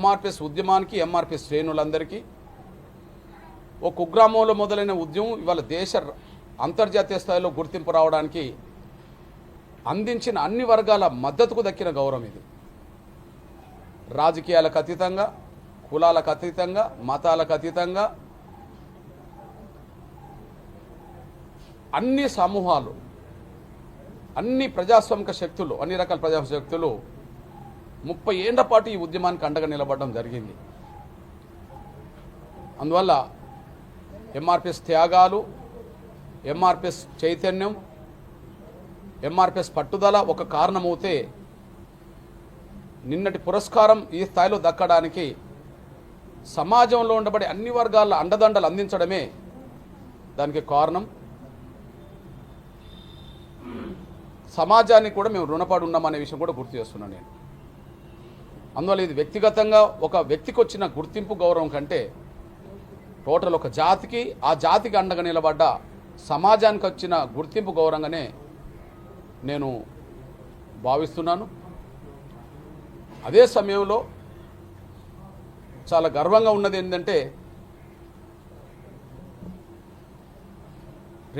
ఎంఆర్పిఎస్ ఉద్యమానికి ఎంఆర్పిఎస్ శ్రేణులందరికీ. ఓ కుగ్రామంలో మొదలైన ఉద్యమం ఇవాళ దేశ అంతర్జాతీయ స్థాయిలో గుర్తింపు రావడానికి అందించిన అన్ని వర్గాల మద్దతుకు దక్కిన గౌరవం ఇది. రాజకీయాలకు అతీతంగా కులాలకు అతీతంగా మతాలకు అతీతంగా అన్ని సమూహాలు అన్ని ప్రజాస్వామిక శక్తులు అన్ని రకాల ప్రజాస్వామిక శక్తులు ముప్పై ఏళ్ళ పాటు ఈ ఉద్యమానికి అండగా నిలబడడం జరిగింది. అందువల్ల ఎంఆర్పిఎస్ త్యాగాలు ఎంఆర్పిఎస్ చైతన్యం ఎంఆర్పిఎస్ పట్టుదల ఒక కారణమవుతే నిన్నటి పురస్కారం ఈ స్థాయిలో దక్కడానికి సమాజంలో ఉండబడే అన్ని వర్గాల అండదండలు అందించడమే దానికి కారణం. సమాజానికి కూడా మేము రుణపడి ఉన్నామనే విషయం కూడా గుర్తు చేస్తున్నాను నేను. అందువల్ల ఇది వ్యక్తిగతంగా ఒక వ్యక్తికి వచ్చిన గుర్తింపు గౌరవం కంటే టోటల్ ఒక జాతికి ఆ జాతికి అండగా నిలబడ్డ సమాజానికి వచ్చిన గుర్తింపు గౌరవంగానే నేను భావిస్తున్నాను. అదే సమయంలో చాలా గర్వంగా ఉన్నది ఏంటంటే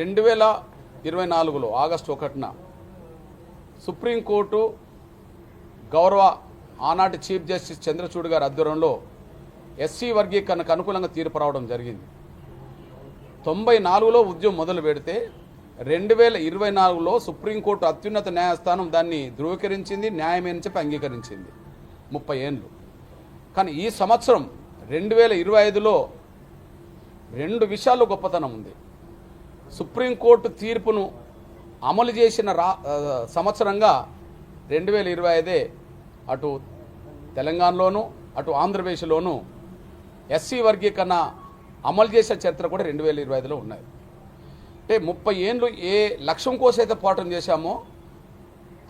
రెండు వేల ఇరవై నాలుగులో ఆగస్టు ఒకటిన సుప్రీంకోర్టు గౌరవ ఆనాటి చీఫ్ జస్టిస్ చంద్రచూడ్ గారి ఆధ్వర్యంలో ఎస్సీ వర్గీకరణకు అనుకూలంగా తీర్పు రావడం జరిగింది. తొంభై నాలుగులో ఉద్యమం మొదలు పెడితే రెండు వేల ఇరవై నాలుగులో సుప్రీంకోర్టు అత్యున్నత న్యాయస్థానం దాన్ని ధృవీకరించింది న్యాయమైన చెప్పి అంగీకరించింది. ముప్పై ఏండ్లు కానీ ఈ సంవత్సరం రెండు వేల ఇరవై ఐదులో రెండు విషయాలు గొప్పతనం ఉంది. సుప్రీంకోర్టు తీర్పును అమలు చేసిన రా సంవత్సరంగా రెండు వేల ఇరవై ఐదే అటు తెలంగాణలోను అటు ఆంధ్రప్రదేశ్లోను ఎస్సీ వర్గీకరణ అమలు చేసే చరిత్ర కూడా రెండు వేల ఇరవై ఐదులో ఉన్నాయి అంటే ముప్పై ఏండ్లు ఏ లక్ష్యం కోసం అయితే పోరాటం చేశామో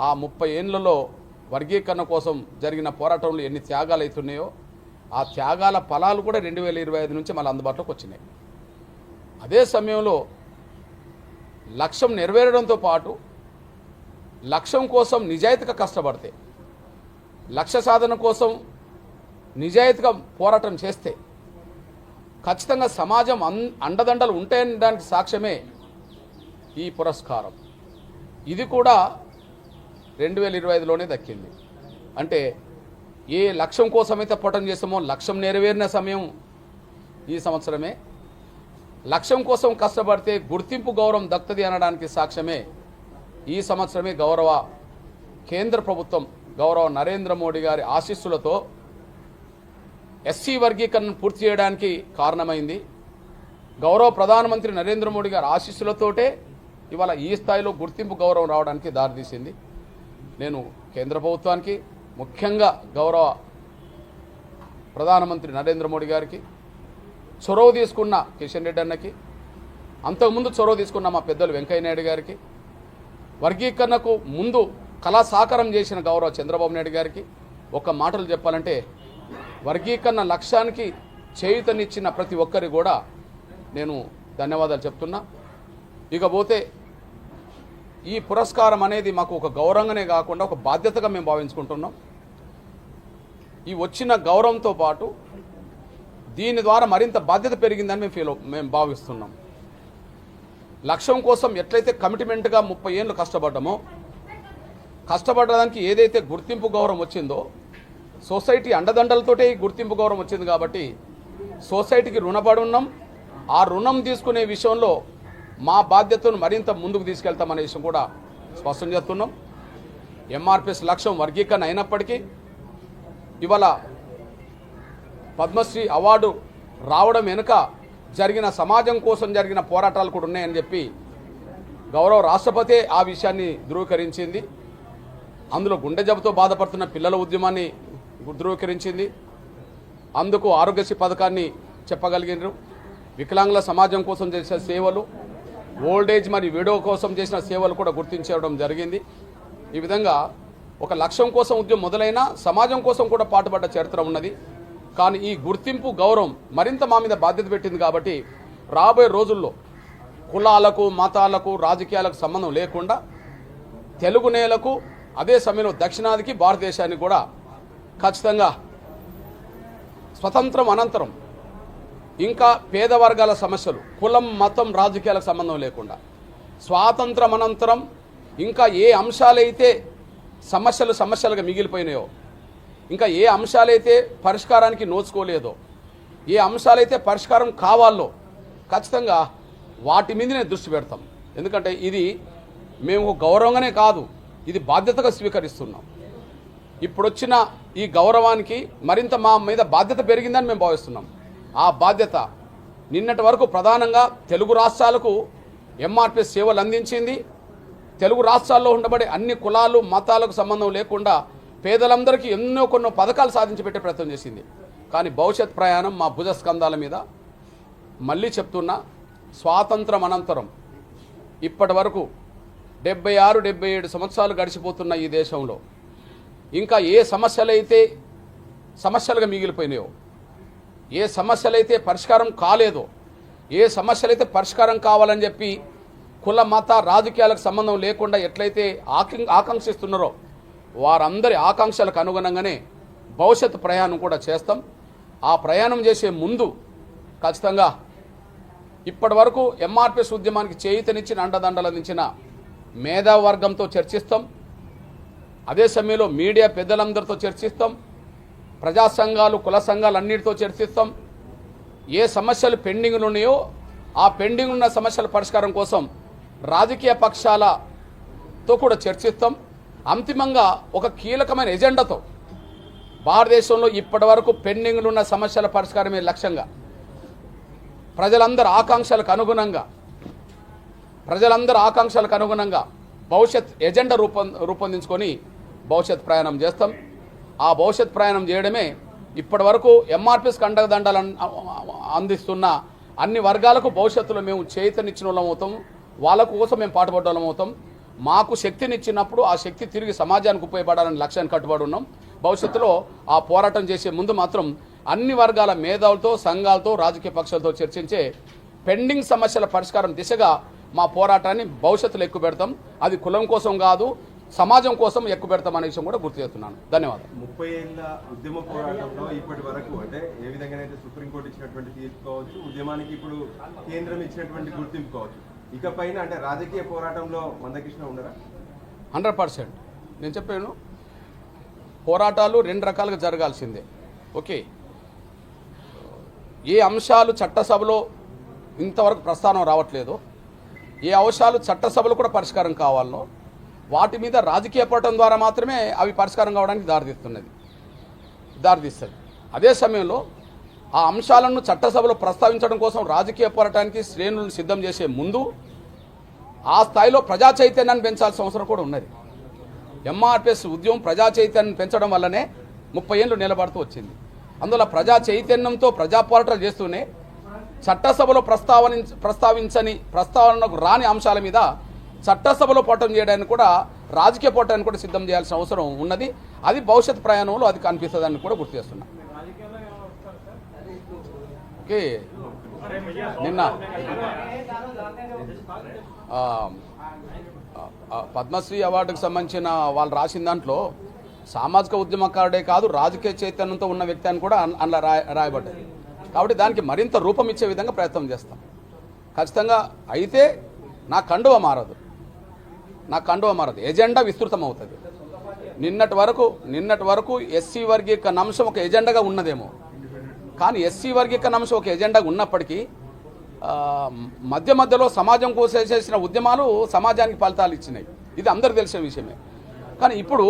ఆ ముప్పై ఏండ్లలో వర్గీకరణ కోసం జరిగిన పోరాటంలో ఎన్ని త్యాగాలు అవుతున్నాయో ఆ త్యాగాల ఫలాలు కూడా రెండు వేల ఇరవై ఐదు నుంచి మళ్ళీ అందుబాటులోకి వచ్చినాయి. అదే సమయంలో లక్ష్యం నెరవేరడంతో పాటు లక్ష్యం కోసం నిజాయితీగా కష్టపడితే లక్ష్య సాధన కోసం నిజాయితీగా పోరాటం చేస్తే ఖచ్చితంగా సమాజం అన్ అండదండలు ఉంటాయనడానికి సాక్ష్యమే ఈ పురస్కారం. ఇది కూడా రెండు వేల ఇరవై ఐదులోనే దక్కింది. అంటే ఏ లక్ష్యం కోసమైతే పోటం చేసామో లక్ష్యం నెరవేరిన సమయం ఈ సంవత్సరమే. లక్ష్యం కోసం కష్టపడితే గుర్తింపు గౌరవం దక్కుతుంది అనడానికి సాక్ష్యమే ఈ సంవత్సరమే గౌరవ కేంద్ర ప్రభుత్వం గౌరవ నరేంద్ర మోడీ గారి ఆశీస్సులతో ఎస్సీ వర్గీకరణను పూర్తి చేయడానికి కారణమైంది. గౌరవ ప్రధానమంత్రి నరేంద్ర మోడీ గారి ఆశీస్సులతోటే ఇవాళ ఈ స్థాయిలో గుర్తింపు గౌరవం రావడానికి దారితీసింది. నేను కేంద్ర ప్రభుత్వానికి ముఖ్యంగా గౌరవ ప్రధానమంత్రి నరేంద్ర మోడీ గారికి చొరవ తీసుకున్న కిషన్ రెడ్డి అన్నకి అంతకుముందు చొరవ తీసుకున్న మా పెద్దలు వెంకయ్య నాయుడు గారికి వర్గీకరణకు ముందు కళా సాకారం చేసిన గౌరవ చంద్రబాబు నాయుడు గారికి ఒక మాటలు చెప్పాలంటే వర్గీకరణ లక్ష్యానికి చేయుతనిచ్చిన ప్రతి ఒక్కరి కూడా నేను ధన్యవాదాలు చెప్తున్నా. ఇకపోతే ఈ పురస్కారం అనేది మాకు ఒక గౌరవంగానే కాకుండా ఒక బాధ్యతగా మేము భావించుకుంటున్నాం. ఈ వచ్చిన గౌరవంతో పాటు దీని ద్వారా మరింత బాధ్యత పెరిగిందని మేము ఫీల్ మేము భావిస్తున్నాం. లక్ష్యం కోసం ఎట్లయితే కమిట్మెంట్గా ముప్పై ఏళ్ళు కష్టపడ్డామో కష్టపడడానికి ఏదైతే గుర్తింపు గౌరవం వచ్చిందో సొసైటీ అండదండలతోటే ఈ గుర్తింపు గౌరవం వచ్చింది కాబట్టి సొసైటీకి రుణపడి ఉన్నాం. ఆ రుణం తీసుకునే విషయంలో మా బాధ్యతను మరింత ముందుకు తీసుకెళ్తామనే విషయం కూడా స్పష్టం చేస్తున్నాం. ఎంఆర్పిఎస్ లక్ష్యం వర్గీకరణ అయినప్పటికీ ఇవాళ పద్మశ్రీ అవార్డు రావడం వెనుక జరిగిన సమాజం కోసం జరిగిన పోరాటాలు కూడా ఉన్నాయని చెప్పి గౌరవ రాష్ట్రపతి ఆ విషయాన్ని ధృవీకరించింది. అందులో గుండె జబ్బుతో బాధపడుతున్న పిల్లల ఉద్యమాన్ని ధృవీకరించింది. అందుకు ఆరోగ్యశ్రీ పథకాన్ని చెప్పగలిగినారు. వికలాంగుల సమాజం కోసం చేసిన సేవలు ఓల్డేజ్ మరియు విడో కోసం చేసిన సేవలు కూడా గుర్తించడం జరిగింది. ఈ విధంగా ఒక లక్ష్యం కోసం ఉద్యమం మొదలైన సమాజం కోసం కూడా పాటుపడ్డ చరిత్ర ఉన్నది. కానీ ఈ గుర్తింపు గౌరవం మరింత మా మీద బాధ్యత పెట్టింది కాబట్టి రాబోయే రోజుల్లో కులాలకు మతాలకు రాజకీయాలకు సంబంధం లేకుండా తెలుగు నేలకు అదే సమయంలో దక్షిణాదికి భారతదేశాన్ని కూడా ఖచ్చితంగా స్వతంత్రం అనంతరం ఇంకా పేద వర్గాల సమస్యలు కులం మతం రాజకీయాలకు సంబంధం లేకుండా స్వాతంత్రం అనంతరం ఇంకా ఏ అంశాలైతే సమస్యలు సమస్యలుగా మిగిలిపోయినాయో ఇంకా ఏ అంశాలైతే పరిష్కారానికి నోచుకోలేదో ఏ అంశాలైతే పరిష్కారం కావాలో ఖచ్చితంగా వాటి మీదనే దృష్టి పెడతాం. ఎందుకంటే ఇది మేము గౌరవంగానే కాదు ఇది బాధ్యతగా స్వీకరిస్తున్నాం. ఇప్పుడొచ్చిన ఈ గౌరవానికి మరింత మా మీద బాధ్యత పెరిగిందని మేము భావిస్తున్నాం. ఆ బాధ్యత నిన్నటి వరకు ప్రధానంగా తెలుగు రాష్ట్రాలకు ఎంఆర్పిఎస్ సేవలు అందించింది. తెలుగు రాష్ట్రాల్లో ఉండబడే అన్ని కులాలు మతాలకు సంబంధం లేకుండా పేదలందరికీ ఎన్నో కొన్ని పథకాలు సాధించి పెట్టే ప్రయత్నం చేసింది. కానీ భవిష్యత్ ప్రయాణం మా భుజస్కంధాల మీద. మళ్ళీ చెప్తున్నా స్వాతంత్రం అనంతరం ఇప్పటి వరకు డెబ్బై ఆరు డెబ్బై ఏడు సంవత్సరాలు గడిచిపోతున్న ఈ దేశంలో ఇంకా ఏ సమస్యలైతే సమస్యలుగా మిగిలిపోయినాయో ఏ సమస్యలైతే పరిష్కారం కాలేదో ఏ సమస్యలైతే పరిష్కారం కావాలని చెప్పి కుల మత రాజకీయాలకు సంబంధం లేకుండా ఎట్లయితే ఆకం ఆకాంక్షిస్తున్నారో వారందరి ఆకాంక్షలకు అనుగుణంగానే భవిష్యత్తు ప్రయాణం కూడా చేస్తాం. ఆ ప్రయాణం చేసే ముందు ఖచ్చితంగా ఇప్పటి వరకు ఎంఆర్పిఎస్ ఉద్యమానికి చేయితనిచ్చిన అండదండలు అందించిన మేధావర్గంతో చర్చిస్తాం. అదే సమయంలో మీడియా పెద్దలందరితో చర్చిస్తాం. ప్రజా సంఘాలు కుల సంఘాలు అన్నిటితో చర్చిస్తాం. ఏ సమస్యలు పెండింగ్లు ఉన్నాయో ఆ పెండింగ్ ఉన్న సమస్యల పరిష్కారం కోసం రాజకీయ పక్షాలతో కూడా చర్చిస్తాం. అంతిమంగా ఒక కీలకమైన ఎజెండాతో భారతదేశంలో ఇప్పటి వరకు పెండింగ్లు ఉన్న సమస్యల పరిష్కారమే లక్ష్యంగా ప్రజలందరి ఆకాంక్షలకు అనుగుణంగా ప్రజలందరి ఆకాంక్షలకు అనుగుణంగా భవిష్యత్ ఎజెండా రూపొం రూపొందించుకొని భవిష్యత్ ప్రయాణం చేస్తాం. ఆ భవిష్యత్ ప్రయాణం చేయడమే ఇప్పటి వరకు ఎంఆర్పిస్ కండదండాలు అందిస్తున్న అన్ని వర్గాలకు భవిష్యత్తులో మేము చేతనిచ్చిన వాళ్ళం అవుతాం. వాళ్ళ కోసం మేము పాటుపడ్డ అవుతాం. మాకు శక్తినిచ్చినప్పుడు ఆ శక్తి తిరిగి సమాజానికి ఉపయోగపడాలని లక్ష్యాన్ని కట్టుబడి ఉన్నాం. భవిష్యత్తులో ఆ పోరాటం చేసే ముందు మాత్రం అన్ని వర్గాల మేధావులతో సంఘాలతో రాజకీయ పక్షాలతో చర్చించే పెండింగ్ సమస్యల పరిష్కారం దిశగా మా పోరాటాన్ని భవిష్యత్తులో ఎక్కువ పెడతాం. అది కులం కోసం కాదు సమాజం కోసం ఎక్కువ పెడతాం అనే విషయం కూడా గుర్తు చేస్తున్నాను. ధన్యవాదాలు. ముప్పై ఏళ్ళ ఉద్యమ పోరాటంలో ఇప్పటి వరకు అంటే ఏ విధంగానైతే సుప్రీంకోర్టు ఇచ్చినటువంటి తీర్పు కావచ్చు ఉద్యమానికి ఇప్పుడు కేంద్రం ఇచ్చినటువంటి గుర్తింపు కావచ్చు. ఇక పైన అంటే రాజకీయ పోరాటంలో మందకృష్ణ ఉండరా హండ్రెడ్ పర్సెంట్. నేను చెప్పాను పోరాటాలు రెండు రకాలుగా జరగాల్సిందే. ఓకే. ఏ అంశాలు చట్టసభలో ఇంతవరకు ప్రస్థానం రావట్లేదో. ఏ అంశాలు చట్టసభలు కూడా పరిష్కారం కావాలనో వాటి మీద రాజకీయ పడటం ద్వారా మాత్రమే అవి పరిష్కారం కావడానికి దారితీస్తున్నది. దారితీస్తుంది. అదే సమయంలో ఆ అంశాలను చట్టసభలో ప్రస్తావించడం కోసం రాజకీయ పోరాటానికి శ్రేణులను సిద్ధం చేసే ముందు ఆ స్థాయిలో ప్రజా చైతన్యాన్ని పెంచాల్సిన అవసరం కూడా ఉన్నది. ఎంఆర్పిఎస్ ఉద్యమం ప్రజా చైతన్యం పెంచడం వల్లనే ముప్పై ఏళ్ళు నిలబడుతూ వచ్చింది. అందువల్ల ప్రజా చైతన్యంతో ప్రజా పోరాటాలు చేస్తూనే చట్టసభలో ప్రస్తావన ప్రస్తావించని ప్రస్తావనకు రాని అంశాల మీద చట్టసభలో పోటం చేయడానికి కూడా రాజకీయ పోటాన్ని కూడా సిద్ధం చేయాల్సిన అవసరం ఉన్నది. అది భవిష్యత్ ప్రయాణంలో అది కనిపిస్తుందని కూడా గుర్తు చేస్తున్నా. ఓకే. నిన్న. పద్మశ్రీ అవార్డుకు సంబంధించిన వాళ్ళు రాసిన దాంట్లో సామాజిక ఉద్యమకారుడే కాదు రాజకీయ చైతన్యంతో ఉన్న వ్యక్తి అని కూడా అందులో రాయ రాయబడ్డది కాబట్టి దానికి మరింత రూపం ఇచ్చే విధంగా ప్రయత్నం చేస్తాం. ఖచ్చితంగా అయితే నా కండువ మారదు. నా కండువ మారదు. ఎజెండా విస్తృతం అవుతుంది నిన్నటి వరకు నిన్నటి వరకు ఎస్సీ వర్గీకరణ అంశం ఒక ఎజెండాగా ఉన్నదేమో. కానీ ఎస్సీ వర్గీకరణ అంశం ఒక ఎజెండాగా ఉన్నప్పటికీ మధ్య మధ్యలో సమాజం కోసం చేసిన ఉద్యమాలు సమాజానికి ఫలితాలు ఇచ్చినాయి. ఇది అందరు తెలిసిన విషయమే. కానీ ఇప్పుడు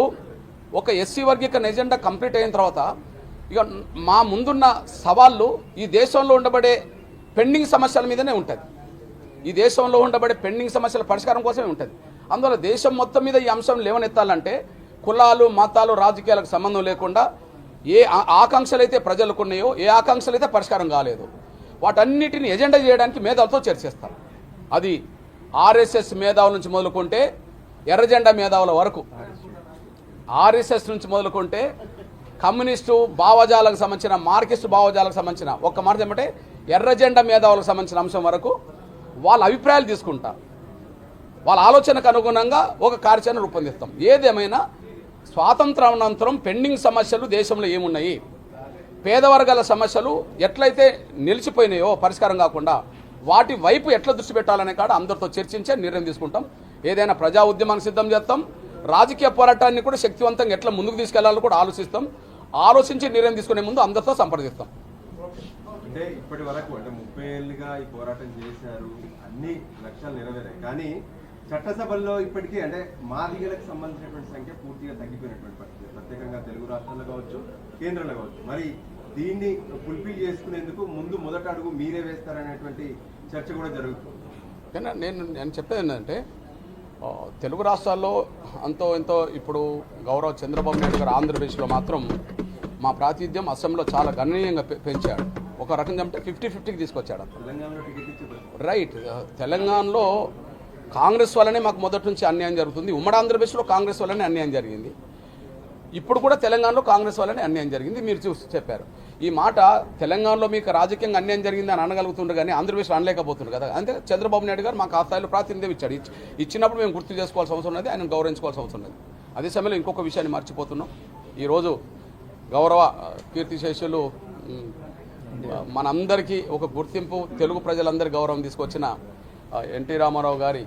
ఒక ఎస్సీ వర్గీకరణ ఎజెండా కంప్లీట్ అయిన తర్వాత ఇక మా ముందున్న సవాళ్ళు ఈ దేశంలో ఉండబడే పెండింగ్ సమస్యల మీదనే ఉంటుంది. ఈ దేశంలో ఉండబడే పెండింగ్ సమస్యల పరిష్కారం కోసమే ఉంటుంది. అందువల్ల దేశం మొత్తం మీద ఈ అంశం లేవనెత్తాలంటే కులాలు మతాలు రాజకీయాలకు సంబంధం లేకుండా ఏ ఆ- ఆకాంక్షలు అయితే ప్రజలకు ఉన్నాయో ఏ ఆకాంక్షలు అయితే పరిష్కారం కాలేదు వాటన్నిటిని ఎజెండా చేయడానికి మేధావులతో చర్చిస్తారు అది ఆర్ఎస్ఎస్ మేధావుల నుంచి మొదలుకుంటే ఎర్రజెండా మేధావుల వరకు. ఆర్ఎస్ఎస్ నుంచి మొదలుకుంటే కమ్యూనిస్టు భావజాలకు సంబంధించిన మార్కిస్టు భావజాలకు సంబంధించిన ఒక్క మాట ఏమంటే ఎర్రజెండా మేధావులకు సంబంధించిన అంశం వరకు వాళ్ళ అభిప్రాయాలు తీసుకుంటారు వాళ్ళ ఆలోచనకు అనుగుణంగా ఒక కార్యాచరణ రూపొందిస్తాం. ఏదేమైనా స్వాతంత్రానంతరం పెండింగ్ సమస్యలు దేశంలో ఏమున్నాయి? పేద వర్గాల సమస్యలు ఎట్లయితే నిలిచిపోయినాయో పరిష్కారం కాకుండా వాటి వైపు ఎట్లా దృష్టి పెట్టాలనే కాడ అందరితో చర్చించే నిర్ణయం తీసుకుంటాం. ఏదైనా ప్రజా ఉద్యమానికి సిద్ధం చేస్తాం. రాజకీయ పోరాటాన్ని కూడా శక్తివంతంగా ఎట్లా ముందుకు తీసుకెళ్ళాలో కూడా ఆలోచిస్తాం. ఆలోచించి నిర్ణయం తీసుకునే ముందు అందరితో సంప్రదిస్తాం. అంటే ఇప్పటి వరకు అంటే ముప్పై ఏళ్ళుగా ఈ పోరాటం చేశారు. అన్ని లక్ష్యాలు నెరవేరాయి. కానీ చట్టసభల్లో ఇప్పటికీ అంటే మాదిగలకు సంబంధించినటువంటి సంఖ్య పూర్తిగా తగ్గిపోయినటువంటి పరిస్థితి. ప్రత్యేకంగా తెలుగు రాష్ట్రాల్లో కావచ్చు కేంద్రంలో కావచ్చు. మరి దీన్ని ఫుల్ఫిల్ చేసుకునేందుకు ముందు మొదట అడుగు మీరే వేస్తారనేటువంటి చర్చ కూడా జరుగుతుంది. కానీ నేను నేను చెప్పేది ఏంటంటే తెలుగు రాష్ట్రాల్లో అంతో ఎంతో ఇప్పుడు గౌరవ చంద్రబాబు నాయుడు గారు ఆంధ్రప్రదేశ్లో మాత్రం మా ప్రాతినిధ్యం అసెంబ్లీలో చాలా గణనీయంగా పెంచాడు. ఒక రకంగా అంటే ఫిఫ్టీ ఫిఫ్టీకి తీసుకొచ్చాడు. రైట్. తెలంగాణలో కాంగ్రెస్ వల్లనే మాకు మొదటి నుంచి అన్యాయం జరుగుతుంది. ఉమ్మడి ఆంధ్రప్రదేశ్లో కాంగ్రెస్ వల్లనే అన్యాయం జరిగింది. ఇప్పుడు కూడా తెలంగాణలో కాంగ్రెస్ వల్లనే అన్యాయం జరిగింది. మీరు చూసి చెప్పారు. ఈ మాట తెలంగాణలో మీకు రాజకీయంగా అన్యాయం జరిగింది అని అనగలుగుతుండే కానీ ఆంధ్రప్రదేశ్లో అనలేకపోతుంది కదా. అంటే చంద్రబాబు నాయుడు గారు మాకు ఆ స్థాయిలో ప్రాతినిధ్యం ఇచ్చాడు. ఇచ్చి- ఇచ్చినప్పుడు మేము గుర్తు చేసుకోవాల్సిన అవసరం ఉన్నది. ఆయన గౌరవించుకోవాల్సిన అవసరం ఉన్నది. అదే సమయంలో ఇంకొక విషయాన్ని మర్చిపోతున్నాం. ఈరోజు గౌరవ కీర్తి కీర్తిశేషులు మనందరికీ ఒక గుర్తింపు తెలుగు ప్రజలందరి గౌరవం తీసుకొచ్చిన ఎన్టీ రామారావు గారి